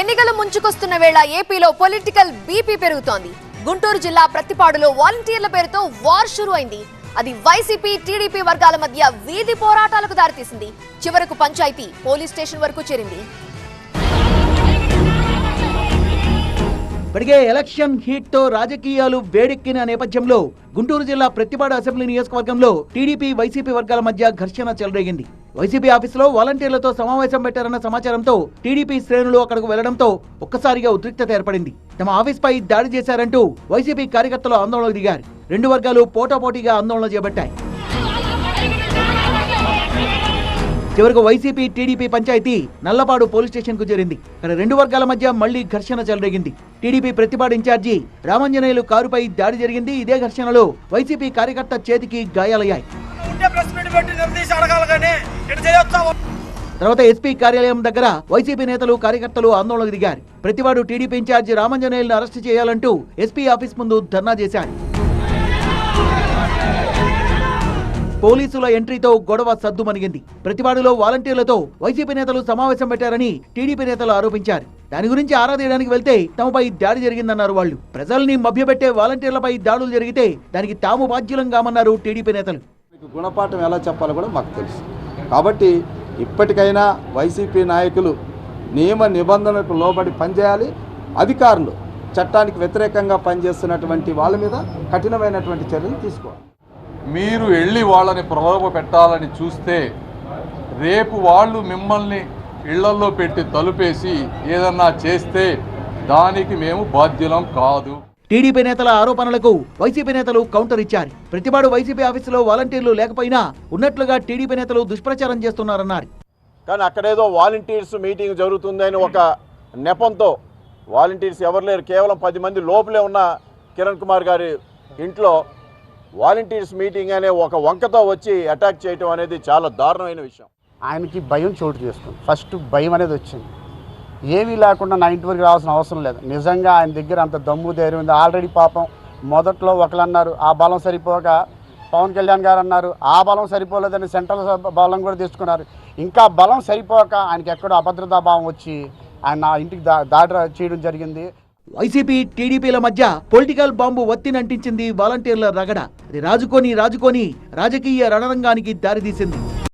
ఎన్నికలు ముంచుకొస్తున్న వేళ ఏపీలో పొలిటికల్ బీపీ పెరుగుతోంది. గుంటూరు జిల్లా ప్రత్తిపాడులో వాలంటీర్ల పేరుతో వార్ షురు అయింది అది వైసీపీ టీడీపీ వర్గాల మధ్య వీధి పోరాటాలకు దారితీసింది. చివరకు పంచాయతీ పోలీస్ స్టేషన్ వరకు చేరింది. ఇప్పటికే ఎలక్షన్ హీట్తో రాజకీయాలు వేడెక్కిన నేపథ్యంలో గుంటూరు జిల్లా ప్రతిపాడు అసెంబ్లీ నియోజకవర్గంలో టీడీపీ వైసీపీ వర్గాల మధ్య ఘర్షణ చెలరేగింది. వైసీపీ ఆఫీసులో వాలంటీర్లతో సమావేశం పెట్టారన్న సమాచారంతో టీడీపీ శ్రేణులు అక్కడకు వెళ్ళడంతో ఒక్కసారిగా ఉద్రిక్తత ఏర్పడింది. తమ ఆఫీస్ పై దాడి చేశారంటూ వైసీపీ కార్యకర్తలు ఆందోళనకు దిగారు. రెండు వర్గాలు పోటాపోటీగా ఆందోళన చేపట్టాయి. చివరకు YCP TDP panchayat Nallapadu police స్టేషన్కు చేరింది. ఇక్కడ రెండు వర్గాల మధ్య మళ్ళీ ఘర్షణ చెలరేగింది. టీడీపీ ప్రతిపాడు ఇన్ఛార్జి రామంజనేయులు కారుపై దాడి జరిగింది. ఇదే ఘర్షణలో వైసీపీ కార్యకర్త చేతికి గాయాలయ్యాయి. తర్వాత ఎస్పీ కార్యాలయం దగ్గర వైసీపీ నేతలు కార్యకర్తలు ఆందోళనకు దిగారు. ప్రతివాడు టీడీపీ ఇన్ఛార్జి రామంజనేయులను అరెస్టు చేయాలంటూ ఎస్పీ ఆఫీస్ ముందు ధర్నా చేశారు. పోలీసుల ఎంట్రీతో గొడవ సద్దుమణిగింది. ప్రతివాడులో వాలంటీర్లతో వైసీపీ నేతలు సమావేశం పెట్టారని టీడీపీ నేతలు ఆరోపించారు. దాని గురించి ఆరా తీయడానికి వెళ్తే తమపై దాడి జరిగిందన్నారు వాళ్ళు. ప్రజల్ని మభ్యపెట్టే వాలంటీర్లపై దాడులు జరిగితే దానికి తాము బాధ్యులం కామన్నారు టీడీపీ నేతలు. మీకు గుణపాఠం ఎలా చెప్పాలో కూడా మాకు తెలుసు. కాబట్టి ఇప్పటికైనా వైసీపీ నాయకులు నియమ నిబంధనలకు లోబడి పనిచేయాలి. అధికారులు చట్టానికి వ్యతిరేకంగా పనిచేస్తున్నటువంటి వాళ్ళ మీద కఠినమైనటువంటి చర్యలు తీసుకోవాలి. మీరు వెళ్ళి వాళ్ళని ప్రలోభ పెట్టాలని చూస్తే రేపు వాళ్ళు మిమ్మల్ని ఇళ్ళల్లో పెట్టి తలుపేసి ఏదన్నా చేస్తే దానికి మేము బాధ్యులం కాదు. టీడీపీ నేతల ఆరోపణలకు వైసీపీ నేతలు కౌంటర్ ఇచ్చారు. ప్రతిపాడు వైసీపీ ఆఫీసులో వాలంటీర్లు లేకపోయినా ఉన్నట్లుగా టీడీపీ నేతలు దుష్ప్రచారం చేస్తున్నారన్నారు. కానీ అక్కడేదో వాలంటీర్స్ మీటింగ్ జరుగుతుందని ఒక నెపంతో వాలంటీర్స్ ఎవరు లేరు కేవలం పది మంది లోపలే ఉన్న కిరణ్ కుమార్ గారి ఇంట్లో వాలంటీర్స్ మీటింగ్ అనే ఒక వంకతో వచ్చి అటాక్ చేయటం అనేది చాలా దారుణమైన విషయం. ఆయనకి భయం చోటు చేసుకుంది. ఫస్ట్ భయం అనేది వచ్చింది. ఏమీ లేకుండా నా ఇంటి వరకు రావాల్సిన అవసరం లేదు. నిజంగా ఆయన దగ్గర అంత దమ్ము ధైర్యం ఉంది. ఆల్రెడీ పాపం మొదట్లో ఒకరు అన్నారు ఆ బలం సరిపోక. పవన్ కళ్యాణ్ గారు అన్నారు ఆ బలం సరిపోలేదని సెంట్రల్ బలం కూడా తీసుకున్నారు. ఇంకా బలం సరిపోక ఆయనకి ఎక్కడో అభద్రతా భావం వచ్చి ఆయన నా ఇంటికి దా దాడి చేయడం జరిగింది. వైసీపీ టీడీపీల మధ్య పొలిటికల్ బాంబు వత్తినంటించింది వాలంటీర్ల రగడ. అది రాజుకొని రాజుకొని రాజకీయ రణరంగానికి దారితీసింది.